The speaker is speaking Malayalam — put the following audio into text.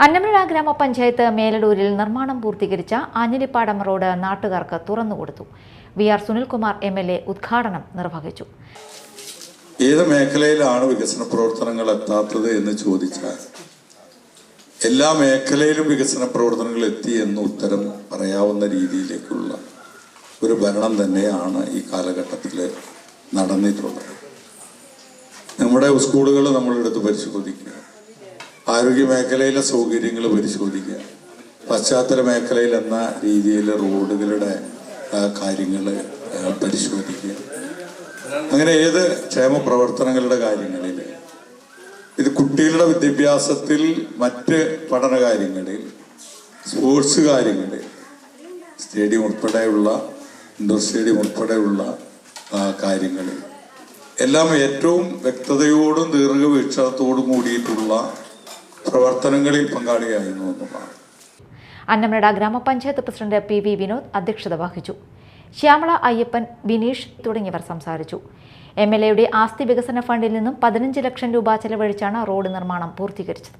അന്നമല ഗ്രാമപഞ്ചായത്ത് മേലടൂരിൽ നിർമ്മാണം പൂർത്തീകരിച്ച ആഞ്ഞിലിപ്പാടം റോഡ് നാട്ടുകാർക്ക് തുറന്നുകൊടുത്തു V R Sunilkumar M L A ഉദ്ഘാടനം നിർവഹിച്ചു. ഏത് മേഖലയിലാണ് വികസന പ്രവർത്തനങ്ങൾ എത്താത്തത് എന്ന് ചോദിച്ചാൽ എല്ലാ മേഖലയിലും വികസന പ്രവർത്തനങ്ങൾ എത്തി എന്ന് ഉത്തരം പറയാവുന്ന രീതിയിലേക്കുള്ള ഒരു ഭരണം തന്നെയാണ് ഈ കാലഘട്ടത്തിൽ നടന്നിട്ടുള്ളത്. നമ്മുടെ സ്കൂളുകൾ നമ്മളെടുത്ത് പരിശോധിക്കുക. ആരോഗ്യ മേഖലയിലെ സൗകര്യങ്ങൾ പരിശോധിക്കുക. പശ്ചാത്തല മേഖലയിൽ എന്ന രീതിയിൽ റോഡുകളുടെ കാര്യങ്ങൾ പരിശോധിക്കുക. അങ്ങനെ ഏത് ക്ഷേമ പ്രവർത്തനങ്ങളുടെ കാര്യങ്ങളിൽ ഇത് കുട്ടികളുടെ വിദ്യാഭ്യാസത്തിൽ മറ്റ് പഠന കാര്യങ്ങളിൽ സ്പോർട്സ് കാര്യങ്ങളിൽ സ്റ്റേഡിയം ഉൾപ്പെടെയുള്ള ഇൻഡോർ സ്റ്റേഡിയം ഉൾപ്പെടെയുള്ള കാര്യങ്ങളിൽ. എല്ലാം ഏറ്റവും വ്യക്തതയോടും ദീർഘവീക്ഷണത്തോടും കൂടിയിട്ടുള്ള പ്രവർത്തനങ്ങളിൽ പങ്കാളിയായിരുന്നു എന്നുള്ളതാണ് അന്നമനട ഗ്രാമപഞ്ചായത്ത് പ്രസിഡന്റ് പി വി വിനോദ് അധ്യക്ഷത വഹിച്ചു. ശ്യാമള അയ്യപ്പൻ ബിനീഷ് തുടങ്ങിയവർ സംസാരിച്ചു. എം എൽ എയുടെ ആസ്തി വികസന ഫണ്ടിൽ നിന്നും പതിനഞ്ച് ലക്ഷം രൂപ ചെലവഴിച്ചാണ് റോഡ് നിർമ്മാണം പൂർത്തീകരിച്ചത്.